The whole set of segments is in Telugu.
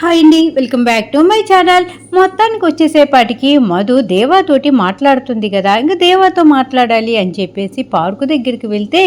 హాయ్ అండి welcome back to my channel. మొత్తానికి వచ్చేసేపాటికి మధు దేవాతోటి మాట్లాడుతుంది కదా ఇంకా దేవాతో మాట్లాడాలి అని చెప్పేసి పార్కు దగ్గరికి వెళ్తే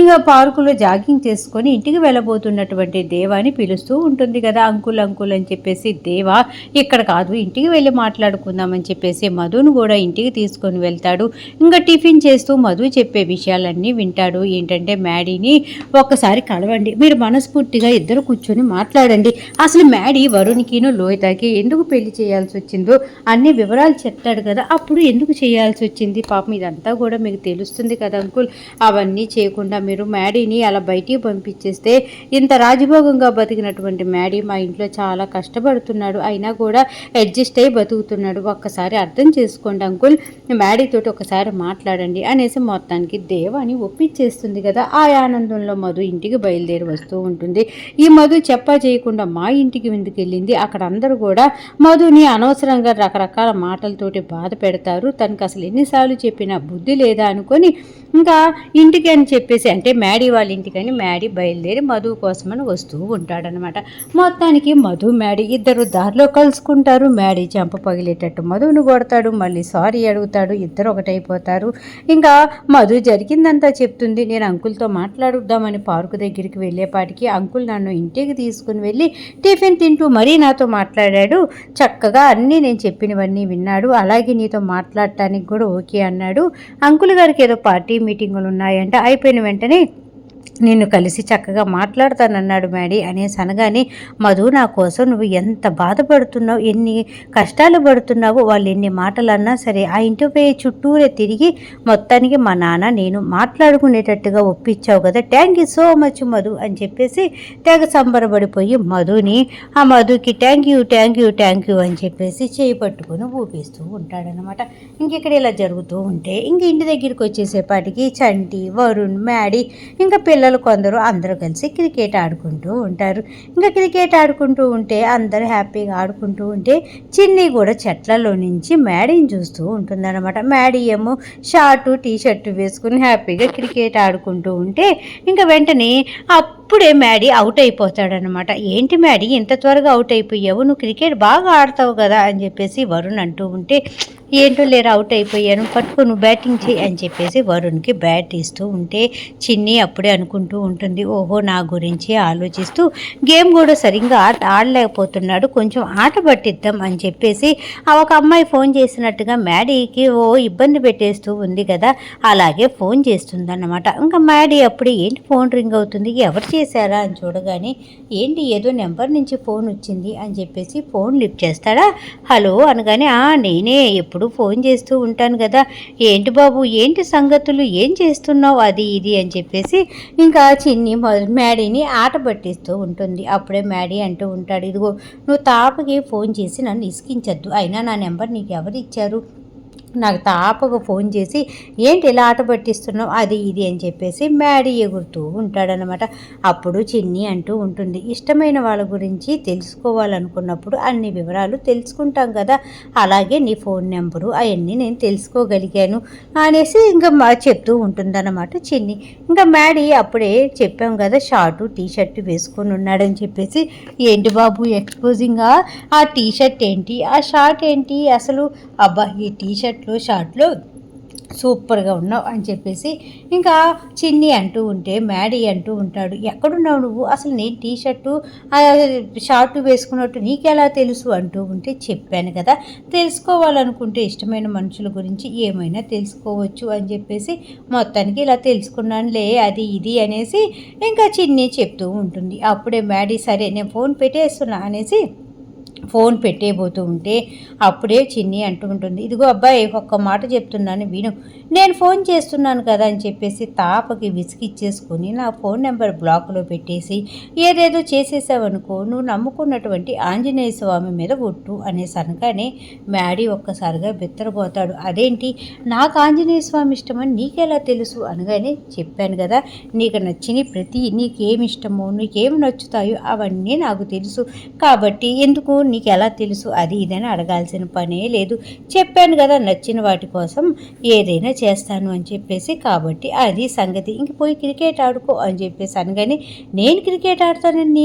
ఇంకా పార్కులో జాగింగ్ చేసుకొని ఇంటికి వెళ్ళబోతున్నటువంటి దేవాని పిలుస్తూ ఉంటుంది కదా అంకుల్ అంకుల్ అని చెప్పేసి దేవా ఇక్కడ కాదు ఇంటికి వెళ్ళి మాట్లాడుకుందామని చెప్పేసి మధును కూడా ఇంటికి తీసుకొని వెళ్తాడు. ఇంకా టిఫిన్ చేస్తూ మధు చెప్పే విషయాలన్నీ వింటాడు. ఏంటంటే మ్యాడీని ఒక్కసారి కలవండి మీరు మనస్ఫూర్తిగా ఇద్దరు కూర్చొని మాట్లాడండి. అసలు మ్యాడీ వరుణ్కిను లోహితకి ఎందుకు పెళ్ళి చేయాల్సి వచ్చిందో అన్ని వివరాలు చెప్తాడు కదా అప్పుడు ఎందుకు చేయాల్సి వచ్చింది పాపం ఇదంతా కూడా మీకు తెలుస్తుంది కదా అంకుల్. అవన్నీ చేయకుండా మీరు మ్యాడీని అలా బయటికి పంపించేస్తే ఇంత రాజభోగంగా బతికినటువంటి మ్యాడీ మా ఇంట్లో చాలా కష్టపడుతున్నాడు. అయినా కూడా అడ్జస్ట్ అయ్యి బతుకుతున్నాడు. ఒక్కసారి అర్థం చేసుకోండి అంకుల్. మ్యాడీతోటి ఒకసారి మాట్లాడండి అనేసి మొత్తానికి దేవాని ఒప్పించేస్తుంది కదా. ఆ ఆనందంలో మధు ఇంటికి బయలుదేరి వస్తూ ఉంటుంది. ఈ మధు చెప్పా చేయకుండా మా ఇంటికి ఎందుకు వెళ్ళింది. అక్కడ అందరూ కూడా మధుని అనవసరంగా రకరకాల మాటలతోటి బాధ పెడతారు. తనకు అసలు ఎన్నిసార్లు చెప్పినా బుద్ధి లేదా అనుకొని ఇంకా ఇంటికి అని చెప్పేసి అంటే మ్యాడీ వాళ్ళ ఇంటికని మ్యాడీ బయలుదేరి మధు కోసమని వస్తూ ఉంటాడనమాట మొత్తానికి మధు మ్యాడీ ఇద్దరు దారిలో కలుసుకుంటారు. మ్యాడీ చెంప పగిలేటట్టు మధుని కొడతాడు. మళ్ళీ సారీ అడుగుతాడు. ఇద్దరు ఒకటైపోతారు. ఇంకా మధు జరిగిందంతా చెప్తుంది. నేను అంకుల్తో మాట్లాడుద్దామని పార్కు దగ్గరికి వెళ్ళేపాటికి అంకుల్ నన్ను ఇంటికి తీసుకుని వెళ్ళి టిఫిన్ తింటూ మరీ నాతో మాట్లాడాడు. చక్కగా అన్నీ నేను చెప్పినవన్నీ విన్నాడు. అలాగే నీతో మాట్లాడటానికి కూడా ఓకే అన్నాడు. అంకుల్ గారికి ఏదో పార్టీ మీటింగులు ఉన్నాయంట. అయిపోయిన వెంటనే నిన్ను కలిసి చక్కగా మాట్లాడతానన్నాడు మ్యాడీ అనేసి అనగానే మధు నా కోసం నువ్వు ఎంత బాధపడుతున్నావు ఎన్ని కష్టాలు పడుతున్నావు వాళ్ళు ఎన్ని మాటలు అన్నా సరే ఆ ఇంటి పోయి చుట్టూరే తిరిగి మొత్తానికి మా నాన్న నేను మాట్లాడుకునేటట్టుగా ఒప్పించావు కదా thank you so much Madhu అని చెప్పేసి తెగ సంబరపడిపోయి మధుని ఆ మధుకి thank you thank you thank you అని చెప్పేసి చేయి పట్టుకొని ఊపిస్తూ ఉంటాడనమాట ఇంకెక్కడ ఇలా జరుగుతూ ఉంటే ఇంక ఇంటి దగ్గరికి వచ్చేసేపాటికి చంటి వరుణ్ మ్యాడీ ఇంకా పిల్లలు కొందరు అందరూ కలిసి క్రికెట్ ఆడుకుంటూ ఉంటారు. ఇంకా క్రికెట్ ఆడుకుంటూ ఉంటే అందరూ హ్యాపీగా ఆడుకుంటూ ఉంటే చిన్ని కూడా చెట్లలో నుంచి మ్యాడీని చూస్తూ ఉంటుందన్నమాట. మ్యాడీ ఏమో షార్టు టీ షర్టు వేసుకుని హ్యాపీగా క్రికెట్ ఆడుకుంటూ ఉంటే ఇంకా వెంటనే అప్పుడే మ్యాడీ అవుట్ అయిపోతాడనమాట ఏంటి మ్యాడీ ఇంత త్వరగా అవుట్ అయిపోయావు? నువ్వు క్రికెట్ బాగా ఆడతావు కదా? అని చెప్పేసి వరుణ్ అంటూ ఉంటే ఏంటో లేరు అవుట్ అయిపోయాను. పట్టుకో నువ్వు బ్యాటింగ్ చేయి అని చెప్పేసి వరుణ్కి బ్యాట్ ఇస్తూ ఉంటే చిన్ని అప్పుడే అనుకుంటూ ఉంటుంది ఓహో నా గురించి ఆలోచిస్తూ గేమ్ కూడా సరిగ్గా ఆట ఆడలేకపోతున్నాడు. కొంచెం ఆట పట్టిద్దాం అని చెప్పేసి ఆ ఒక అమ్మాయి ఫోన్ చేసినట్టుగా మ్యాడీకి ఓ ఇబ్బంది పెట్టేస్తూ ఉంది కదా అలాగే ఫోన్ చేస్తుందన్నమాట. ఇంకా మ్యాడీ అప్పుడే ఏంటి ఫోన్ రింగ్ అవుతుంది? ఎవరు చేశారా అని చూడగానే ఏంటి ఏదో నెంబర్ నుంచి ఫోన్ వచ్చింది అని చెప్పేసి ఫోన్ లిఫ్ట్ చేస్తాడా? హలో అనగానే ఆ నేనే ఎప్పుడు ఫోన్ చేస్తూ ఉంటాను కదా ఏంటి బాబు ఏంటి సంగతులు ఏం చేస్తున్నావు అది ఇది అని చెప్పేసి ఇంకా చిన్ని మ్యాడీని ఆట పట్టిస్తూ ఉంటుంది. అప్పుడే మ్యాడీ అంటూ ఉంటాడు ఇదిగో నువ్వు తాపకి ఫోన్ చేసి నన్ను ఇసికించద్దు అయినా నా నెంబర్ నీకు ఎవరు ఇచ్చారు? నాకు తాపగా ఫోన్ చేసి ఏంటి ఇలా ఆట పట్టిస్తున్నావు? అది ఇది అని చెప్పేసి మ్యాడీ ఎగురుతూ ఉంటాడనమాట అప్పుడు చిన్ని అంటూ ఉంటుంది ఇష్టమైన వాళ్ళ గురించి తెలుసుకోవాలనుకున్నప్పుడు అన్ని వివరాలు తెలుసుకుంటాం కదా. అలాగే నీ ఫోన్ నెంబరు అవన్నీ నేను తెలుసుకోగలిగాను అనేసి ఇంకా మా చెప్తూ ఉంటుందన్నమాట చిన్ని. ఇంకా మ్యాడీ అప్పుడే చెప్పాం కదా షార్టు టీ షర్ట్ వేసుకొని ఉన్నాడని చెప్పేసి. ఏంటి బాబు ఎక్స్పోజింగ్ ఆ? టీ షర్ట్ ఏంటి? ఆ షార్ట్ ఏంటి? అసలు అబ్బా ఈ టీ షర్ట్ షర్ట్లు షార్ట్లు సూపర్గా ఉన్నావు అని చెప్పేసి ఇంకా చిన్ని అంటూ ఉంటే మ్యాడీ అంటూ ఉంటాడు. ఎక్కడున్నావు నువ్వు? అసలు నేను టీ షర్టు షార్ట్ వేసుకున్నట్టు నీకెలా తెలుసు? అంటూ ఉంటే చెప్పాను కదా తెలుసుకోవాలనుకుంటే ఇష్టమైన మనుషుల గురించి ఏమైనా తెలుసుకోవచ్చు అని చెప్పేసి మొత్తానికి ఇలా తెలుసుకున్నానులే అది ఇది అనేసి ఇంకా చిన్ని చెప్తూ ఉంటుంది. అప్పుడే మ్యాడీ సరే నేను ఫోన్ పెట్టేస్తున్నా అనేసి ఫోన్ పెట్టేయబోతూ ఉంటే అప్పుడే చిన్ని అంటూ ఉంటుంది ఇదిగో అబ్బాయి ఒక్క మాట చెప్తున్నాను విను. నేను ఫోన్ చేస్తున్నాను కదా అని చెప్పేసి తాపకి విసిగిచ్చేసుకొని నా ఫోన్ నెంబర్ బ్లాక్లో పెట్టేసి ఏదేదో చేసేసావనుకో నువ్వు నమ్ముకున్నటువంటి ఆంజనేయ స్వామి మీద ఒట్టు అనేసి అనగానే మ్యాడీ ఒక్కసారిగా బిత్తరపోతాడు అదేంటి? నాకు ఆంజనేయ స్వామి ఇష్టమని నీకెలా తెలుసు? అనగానే చెప్పాను కదా నీకు నచ్చిన ప్రతి నీకేమి ఇష్టమో నీకేమి నచ్చుతాయో అవన్నీ నాకు తెలుసు. కాబట్టి ఎందుకు నీకు ఎలా తెలుసు? అది ఇదని అడగాల్సిన పనే లేదు. చెప్పాను కదా నచ్చిన వాటి కోసం ఏదైనా చేస్తాను అని చెప్పేసి. కాబట్టి అది సంగతి. ఇంక పోయి క్రికెట్ ఆడుకో అని చెప్పేసి అనగానే నేను క్రికెట్ ఆడతానని నీ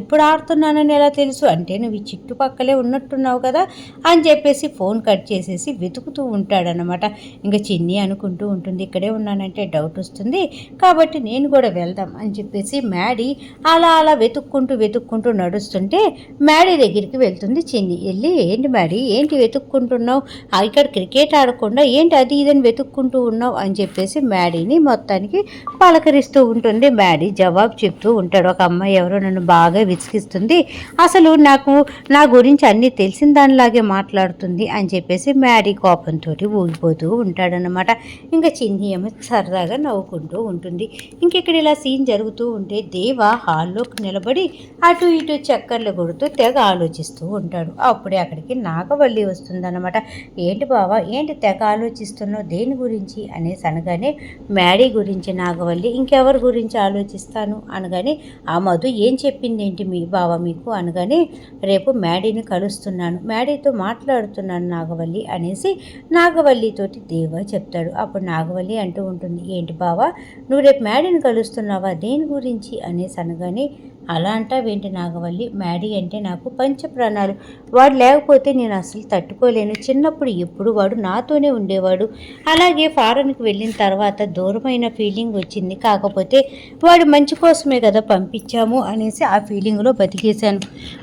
ఇప్పుడు ఆడుతున్నానని ఎలా తెలుసు? అంటే నువ్వు చుట్టుపక్కలే ఉన్నట్టున్నావు కదా అని చెప్పేసి ఫోన్ కట్ చేసేసి వెతుకుతూ ఉంటాడనమాట ఇంకా చిన్ని అనుకుంటూ ఉంటుంది ఇక్కడే ఉన్నానంటే డౌట్ వస్తుంది. కాబట్టి నేను కూడా వెళ్దాం అని చెప్పేసి మ్యాడీ అలా అలా వెతుక్కుంటూ వెతుక్కుంటూ నడుస్తుంటే మ్యాడీ దగ్గరికి వెళ్తుంది చిన్ని. వెళ్ళి ఏంటి మ్యాడీ ఏంటి వెతుక్కుంటున్నావు? ఇక్కడ క్రికెట్ ఆడకుండా ఏంటి అది ఇదని వెతుక్కుంటూ ఉన్నావు? అని చెప్పేసి మ్యాడీని మొత్తానికి పలకరిస్తూ ఉంటుంది. మ్యాడీ జవాబు చెప్తూ ఉంటాడు. ఒక అమ్మాయి ఎవరో నన్ను బాగా విసిగిస్తుంది. అసలు నాకు నా గురించి అన్నీ తెలిసిన దానిలాగే మాట్లాడుతుంది అని చెప్పేసి మ్యాడీ కోపంతో ఊగిపోతూ ఉంటాడనమాట ఇంకా చిన్ని ఏమో సరదాగా నవ్వుకుంటూ ఉంటుంది. ఇంకెక్కడ ఇలా సీన్ జరుగుతూ ఉంటే దేవ హాల్లోకి నిలబడి అటు ఇటు చక్కర్లు కొడుతూ తెగ ఆలోచిస్తూ ఉంటాడు. అప్పుడే అక్కడికి నాగవల్లి వస్తుందన్నమాట. ఏంటి బావా ఏంటి తెగ ఆలోచిస్తున్నావు? దేని గురించి? అనేసి అనగానే మ్యాడీ గురించి నాగవల్లి ఇంకెవరి గురించి ఆలోచిస్తాను? అనగానే ఆ మధు ఏం చెప్పింది ఏంటి మీ బావ మీకు? అనగానే రేపు మ్యాడీని కలుస్తున్నాను. మ్యాడీతో మాట్లాడుతున్నాను నాగవల్లి అనేసి నాగవల్లితోటి దేవ చెప్తాడు. అప్పుడు నాగవల్లి అంటూ ఉంటుంది ఏంటి బావా నువ్వు రేపు మ్యాడీని కలుస్తున్నావా? దేని గురించి? అనేసి అనగానే అలా అంటావేంటి నాగవల్లి? మ్యాడీ అంటే నాకు పంచ ప్రాణాలు వాడు లేకపోతే నేను అసలు తట్టుకోలేను. చిన్నప్పుడు ఎప్పుడు వాడు నాతోనే ఉండేవాడు. అలాగే ఫారెన్కి వెళ్ళిన తర్వాత దూరమైన ఫీలింగ్ వచ్చింది. కాకపోతే వాడు మంచి కోసమే కదా పంపించాము అనేసి ఆ ఫీలింగ్లో బతికేశాను.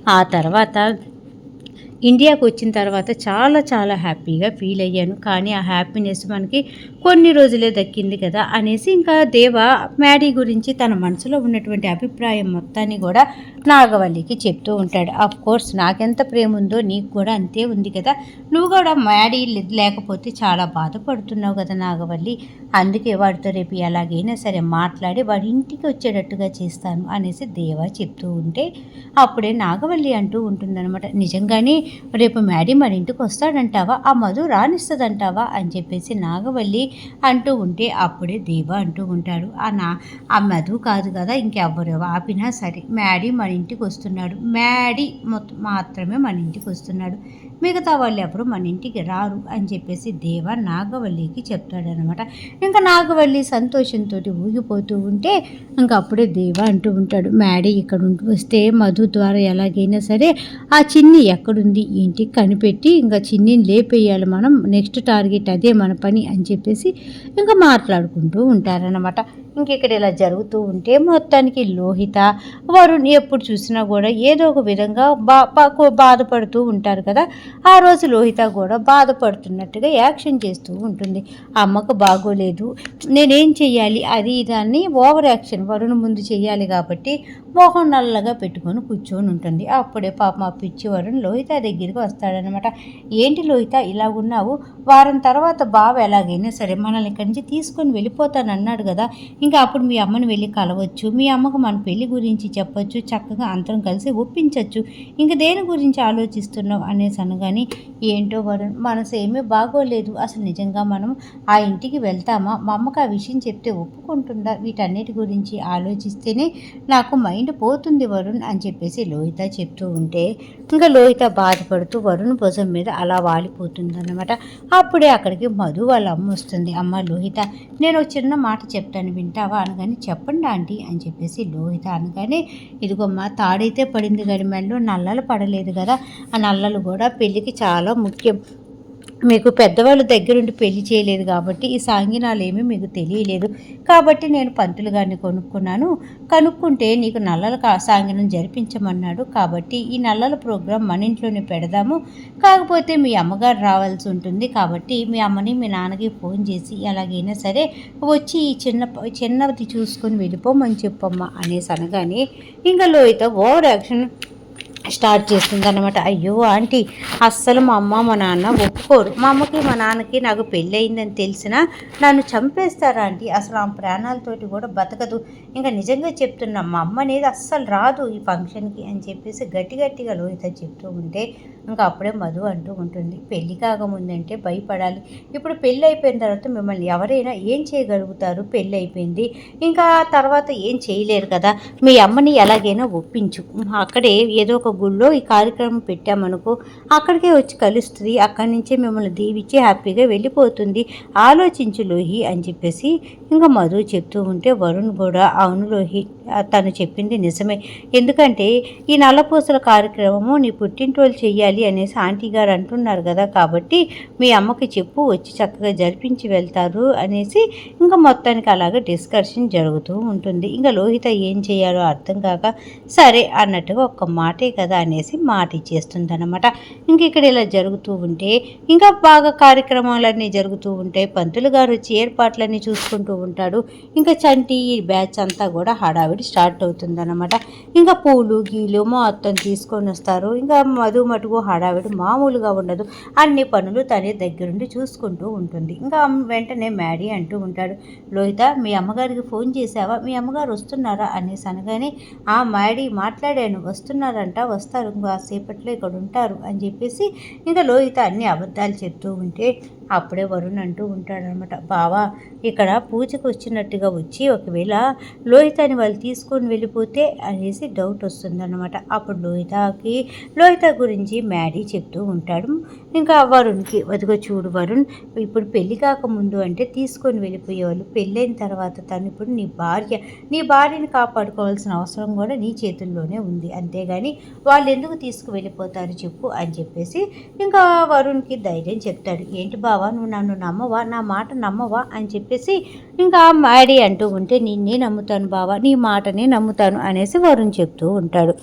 ఆ తర్వాత ఇండియాకు వచ్చిన తర్వాత చాలా చాలా హ్యాపీగా ఫీల్ అయ్యాను. కానీ ఆ హ్యాపీనెస్ మనకి కొన్ని రోజులే దక్కింది కదా అనేసి ఇంకా దేవ మ్యాడీ గురించి తన మనసులో ఉన్నటువంటి అభిప్రాయం మొత్తాన్ని కూడా నాగవల్లికి చెప్తూ ఉంటాడు. ఆఫ్ కోర్స్ నాకెంత ప్రేమ ఉందో నీకు కూడా అంతే ఉంది కదా. నువ్వు కూడా మ్యాడీ లేకపోతే చాలా బాధపడుతున్నావు కదా నాగవల్లి. అందుకే వాడితో రేపు ఎలాగైనా సరే మాట్లాడి వాడి ఇంటికి వచ్చేటట్టుగా చేస్తాను అనేసి దేవ చెప్తూ ఉంటే అప్పుడే నాగవల్లి అంటూ ఉంటుందన్నమాట. నిజంగానే రేపు మ్యాడీ మన ఇంటికి వస్తాడంటావా? ఆ మధు రానిస్తుందంటావా? అని చెప్పేసి నాగవల్లి అంటూ ఉంటే అప్పుడే దేవ అంటూ ఉంటాడు. ఆ నా ఆ మధు కాదు కదా ఇంకెవ్వరు ఆపినా సరే మ్యాడీ మన ఇంటికి వస్తున్నాడు. మ్యాడీ మొత్తం మాత్రమే మన ఇంటికి వస్తున్నాడు. మిగతా వాళ్ళు ఎవరు మన ఇంటికి రారు అని చెప్పేసి దేవ నాగవల్లికి చెప్తాడనమాట ఇంకా నాగవల్లి సంతోషంతో ఊగిపోతూ ఉంటే ఇంకా అప్పుడే దేవ అంటూ ఉంటాడు. మ్యాడీ ఇక్కడ ఉంటూ వస్తే మధు ద్వారా ఎలాగైనా సరే ఆ చిన్ని ఎక్కడుంది? ఏంటి కనిపెట్టి ఇంకా చిన్నిని లేపేయాలి మనం నెక్స్ట్ టార్గెట్ అదే మన పని అని చెప్పేసి ఇంకా మాట్లాడుకుంటూ ఉంటారనమాట ఇంక ఇక్కడ ఇలా జరుగుతూ ఉంటే మొత్తానికి లోహిత వరుణ్ ఎప్పుడు చూసినా కూడా ఏదో ఒక విధంగా బా బా- బాధపడుతూ ఉంటారు కదా. ఆ రోజు లోహిత కూడా బాధపడుతున్నట్టుగా యాక్షన్ చేస్తూ ఉంటుంది. అమ్మకు బాగోలేదు నేనేం చెయ్యాలి అది ఇదాన్ని ఓవర్ యాక్షన్ వరుణ్ ముందు చేయాలి కాబట్టి మొహం నల్లగా పెట్టుకొని కూర్చొని ఉంటుంది. అప్పుడే పాప మా పిచ్చి వరుణ్ లోహిత దగ్గరికి వస్తాడనమాట ఏంటి లోహిత ఇలా ఉన్నావు? వారం తర్వాత బావ ఎలాగైనా సరే మనల్ని ఇక్కడి నుంచి తీసుకొని వెళ్ళిపోతాను అన్నాడు కదా. ఇంకా అప్పుడు మీ అమ్మని వెళ్ళి కలవచ్చు మీ అమ్మకు మన పెళ్ళి గురించి చెప్పొచ్చు చక్కగా అందరం కలిసి ఒప్పించవచ్చు ఇంకా దేని గురించి ఆలోచిస్తున్నావు? అనేసి అనగాని ఏంటో వరుణ్ మనసు ఏమీ బాగోలేదు. అసలు నిజంగా మనం ఆ ఇంటికి వెళ్తామా? మా అమ్మకి ఆ విషయం చెప్తే ఒప్పుకుంటుందా? వీటన్నిటి గురించి ఆలోచిస్తేనే నాకు మైండ్ పోతుంది వరుణ్ అని చెప్పేసి లోహిత చెప్తూ ఉంటే ఇంకా లోహిత బాధపడుతూ వరుణ్ భుజం మీద అలా వాలిపోతుంది అనమాట అప్పుడే అక్కడికి మధు వాళ్ళ అమ్మ వస్తుంది. అమ్మ లోహిత నేను ఒక చిన్న మాట చెప్తాను. వింటావా? అనగానే చెప్పండి ఆంటీ అని చెప్పేసి లోహిత అనగానే ఇదిగోమ్మ తాడైతే పడింది గడిమెల్లో నల్లలు పడలేదు కదా. ఆ నల్లలు కూడా పెళ్ళికి చాలా ముఖ్యం. మీకు పెద్దవాళ్ళు దగ్గరుండి పెళ్ళి చేయలేదు కాబట్టి ఈ సాంగినాలు ఏమీ మీకు తెలియలేదు. కాబట్టి నేను పంతులు గారిని కొనుక్కున్నాను. కనుక్కుంటే నీకు నల్లల కా- సాంగినం జరిపించమన్నాడు. కాబట్టి ఈ నల్లల ప్రోగ్రాం మన ఇంట్లోనే పెడదాము. కాకపోతే మీ అమ్మగారు రావాల్సి ఉంటుంది. కాబట్టి మీ అమ్మని మీ నాన్నకి ఫోన్ చేసి ఎలాగైనా సరే వచ్చి ఈ చిన్న చిన్నది చూసుకొని వెళ్ళిపోమని చెప్పమ్మా అనేసి అనగానే ఇంకా లోయత ఓవర్ యాక్షన్ స్టార్ట్ చేస్తుంది అనమాట అయ్యో ఆంటీ అస్సలు మా అమ్మ మా నాన్న ఒప్పుకోరు. మా అమ్మకి మా నాన్నకి నాకు పెళ్ళి అయిందని తెలిసినా నన్ను చంపేస్తారా ఆంటీ? అసలు ఆ ప్రాణాలతోటి కూడా బతకదు. ఇంకా నిజంగా చెప్తున్నా మా అమ్మ అనేది అస్సలు రాదు ఈ ఫంక్షన్కి అని చెప్పేసి గట్టి గట్టిగా లోహిత చెప్తూ ఉంటే ఇంకా అప్పుడే మధు అంటూ ఉంటుంది. పెళ్ళి కాకముందంటే భయపడాలి. ఇప్పుడు పెళ్ళి అయిపోయిన తర్వాత మిమ్మల్ని ఎవరైనా ఏం చేయగలుగుతారు? పెళ్ళి అయిపోయింది. ఇంకా తర్వాత ఏం చేయలేరు కదా. మీ అమ్మని ఎలాగైనా ఒప్పించు. అక్కడే ఏదో ఒక గుళ్ళో ఈ కార్యక్రమం పెట్టామనుకో అక్కడికే వచ్చి కలుస్తుంది. అక్కడి నుంచే మిమ్మల్ని దీవిచ్చి హ్యాపీగా వెళ్ళిపోతుంది. ఆలోచించు లోహి అని చెప్పేసి ఇంకా మధు చెప్తూ ఉంటే వరుణ్ కూడా అవును లోహి తను చెప్పింది నిజమే. ఎందుకంటే ఈ నల్లపూసల కార్యక్రమము నీ పుట్టింటోళ్ళు చెయ్యాలి అనేసి ఆంటీ గారు అంటున్నారు కదా కాబట్టి మీ అమ్మకి చెప్పు వచ్చి చక్కగా జరిపించి వెళ్తారు అనేసి ఇంకా మొత్తానికి అలాగే డిస్కషన్ జరుగుతూ ఉంటుంది. ఇంకా లోహిత ఏం చేయాలో అర్థం కాక సరే అన్నట్టుగా ఒక్క మాటే కదా అనేసి మాట ఇచ్చేస్తుందనమాట ఇంక ఇక్కడ ఇలా జరుగుతూ ఉంటే ఇంకా బాగా కార్యక్రమాలన్నీ జరుగుతూ ఉంటాయి పంతులు గారు వచ్చి ఏర్పాట్లన్నీ చూసుకుంటూ ఉంటాడు. ఇంకా చంటి ఈ బ్యాచ్ అంతా కూడా హడావిడి స్టార్ట్ అవుతుందన్నమాట. ఇంకా పూలు గీలు మొత్తం తీసుకొని వస్తారు. ఇంకా మధు మటుకు హడావిడి మామూలుగా ఉండదు. అన్ని పనులు తనే దగ్గరుండి చూసుకుంటూ ఉంటుంది. ఇంకా వెంటనే మ్యాడీ అంటూ ఉంటాడు లోహిత మీ అమ్మగారికి ఫోన్ చేసావా మీ అమ్మగారు వస్తున్నారా? అనేసి అనగానే ఆ మ్యాడీ మాట్లాడాను వస్తున్నారంట వస్తారు. సేపట్లో ఇక్కడ ఉంటారు అని చెప్పేసి ఇంకా లోహిత అన్ని అబద్ధాలు చెప్తూ ఉంటే అప్పుడే వరుణ్ అంటూ ఉంటాడనమాట బావా ఇక్కడ పూజకు వచ్చినట్టుగా వచ్చి ఒకవేళ లోహితని వాళ్ళు తీసుకొని వెళ్ళిపోతే అనేసి డౌట్ వస్తుందన్నమాట. అప్పుడు లోహితకి లోహిత గురించి మ్యాడీ చెప్తూ ఉంటాడు. ఇంకా వరుణ్కి వదిగో చూడు వరుణ్ ఇప్పుడు పెళ్ళి కాకముందు అంటే తీసుకొని వెళ్ళిపోయేవాళ్ళు. పెళ్ళైన తర్వాత తను ఇప్పుడు నీ భార్య. నీ భార్యని కాపాడుకోవాల్సిన అవసరం కూడా నీ చేతుల్లోనే ఉంది. అంతేగాని వాళ్ళు ఎందుకు తీసుకువెళ్ళిపోతారు చెప్పు అని చెప్పేసి ఇంకా వరుణ్కి ధైర్యం చెప్తాడు. ఏంటి బావా నువ్వు నన్ను నమ్మవా? నా మాట నమ్మవా? అని చెప్పేసి ఇంకా మ్యాడీ అంటూ ఉంటే నిన్నే నమ్ముతాను బావా నీ మాటనే నమ్ముతాను అనేసి వరుణ్ చెప్తూ ఉంటాడు.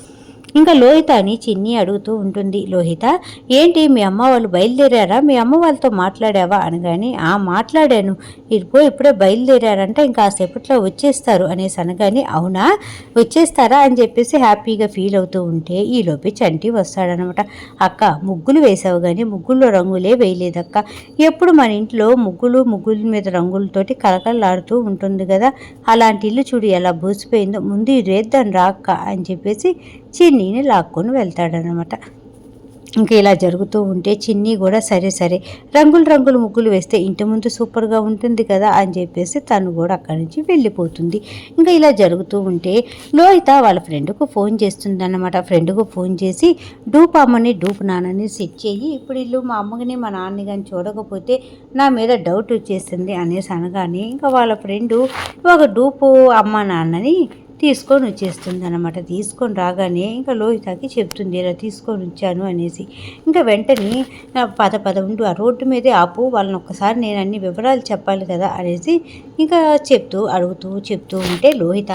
ఇంకా లోహిత అని చిన్ని అడుగుతూ ఉంటుంది. లోహిత ఏంటి మీ అమ్మ వాళ్ళు బయలుదేరారా? మీ అమ్మ వాళ్ళతో మాట్లాడావా? అనగానే ఆ మాట్లాడాను. ఇదిగో ఇప్పుడే బయలుదేరారంట ఇంకా సేపట్లో వచ్చేస్తారు అనేసి అనగానే అవునా? వచ్చేస్తారా? అని చెప్పేసి హ్యాపీగా ఫీల్ అవుతూ ఉంటే ఈలోపే చంటి వస్తాడనమాట. అక్క ముగ్గులు వేసావు కానీ ముగ్గుల్లో రంగులే వేయలేదక్క. ఎప్పుడు మన ఇంట్లో ముగ్గులు ముగ్గుల మీద రంగులతోటి కలకలలాడుతూ ఉంటుంది కదా? అలాంటి ఇల్లు చూడు ఎలా బూసిపోయిందో. ముందు ఇది వేద్దాం రా అక్క అని చెప్పేసి చిన్నీని లాక్కొని వెళ్తాడనమాట ఇంకా ఇలా జరుగుతూ ఉంటే చిన్ని కూడా సరే సరే రంగులు రంగులు ముగ్గులు వేస్తే ఇంటి ముందు సూపర్గా ఉంటుంది కదా అని చెప్పేసి తను కూడా అక్కడి నుంచి వెళ్ళిపోతుంది. ఇంకా ఇలా జరుగుతూ ఉంటే లోహిత వాళ్ళ ఫ్రెండ్కు ఫోన్ చేస్తుంది అనమాట ఫ్రెండ్కు ఫోన్ చేసి డూప్ అమ్మని డూప్ నాన్నని సెట్ చేయి. ఇప్పుడు ఇల్లు మా అమ్మని మా నాన్నని కానీ చూడకపోతే నా మీద డౌట్ వచ్చేసింది అనేసి అనగానే ఇంకా వాళ్ళ ఫ్రెండు ఒక డూపు అమ్మ నాన్నని తీసుకొని వచ్చేస్తుంది అనమాట తీసుకొని రాగానే ఇంకా లోహితకి చెప్తుంది ఇలా తీసుకొని వచ్చాను అనేసి. ఇంకా వెంటనే పద పద ఉండు ఆ రోడ్డు మీదే ఆపు వాళ్ళని ఒక్కసారి నేను అన్ని వివరాలు చెప్పాలి కదా అనేసి ఇంకా చెప్తూ అడుగుతూ చెప్తూ ఉంటే లోహిత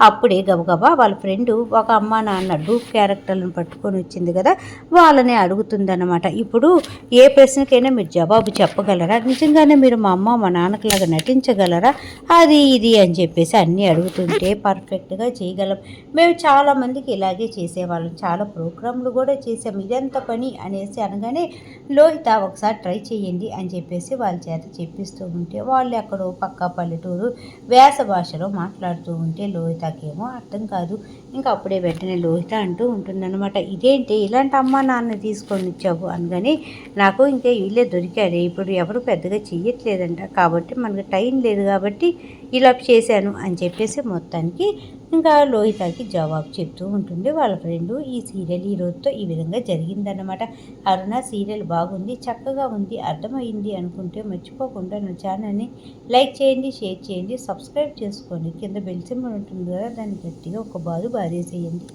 అప్పుడే గబగబా వాళ్ళ ఫ్రెండ్ ఒక అమ్మ నాన్న డూప్ క్యారెక్టర్లను పట్టుకొని వచ్చింది కదా వాళ్ళని అడుగుతుందన్నమాట. ఇప్పుడు ఏ ప్రశ్నకైనా మీరు జవాబు చెప్పగలరా? నిజంగానే మీరు మా అమ్మ మా నాన్నకులాగా నటించగలరా? అది ఇది అని చెప్పేసి అన్నీ అడుగుతుంటే పర్ఫెక్ట్గా చేయగలం. మేము చాలా మందికి ఇలాగే చేసేవాళ్ళం. చాలా ప్రోగ్రాంలు కూడా చేసాం ఇదెంత పని అనేసి అనగానే లోహిత ఒకసారి ట్రై చేయండి అని చెప్పేసి వాళ్ళ చేత చెప్పిస్తూ ఉంటే వాళ్ళు ఎక్కడో పక్క పల్లెటూరు వ్యాస భాషలో మాట్లాడుతూ ఉంటే లోహితకేమో అర్థం కాదు. ఇంకా అప్పుడే వెంటనే లోహిత అంటూ ఉంటుందన్నమాట ఇదేంటి? ఇలాంటి అమ్మ నాన్న తీసుకొని ఇచ్చావు అనగానే నాకు ఇంకా వీళ్ళే దొరికారు ఇప్పుడు ఎవరు పెద్దగా చెయ్యట్లేదంట కాబట్టి మనకు టైం లేదు కాబట్టి ఇలా చేశాను అని చెప్పేసి మొత్తానికి ఇంకా లోహితకి జవాబు చెప్తూ ఉంటుంది వాళ్ళ ఫ్రెండ్. ఈ సీరియల్ ఈ రోజుతో ఈ విధంగా జరిగిందన్నమాట. అరుణ సీరియల్ బాగుంది చక్కగా ఉంది అర్థమైంది అనుకుంటే మర్చిపోకుండా నా ఛానల్ని లైక్ చేయండి షేర్ చేయండి సబ్స్క్రైబ్ చేసుకోండి. కింద బెల్ సింబల్ ఉంటుంది కదా దాన్ని గట్టిగా ఒక బాదు బాధేసేయండి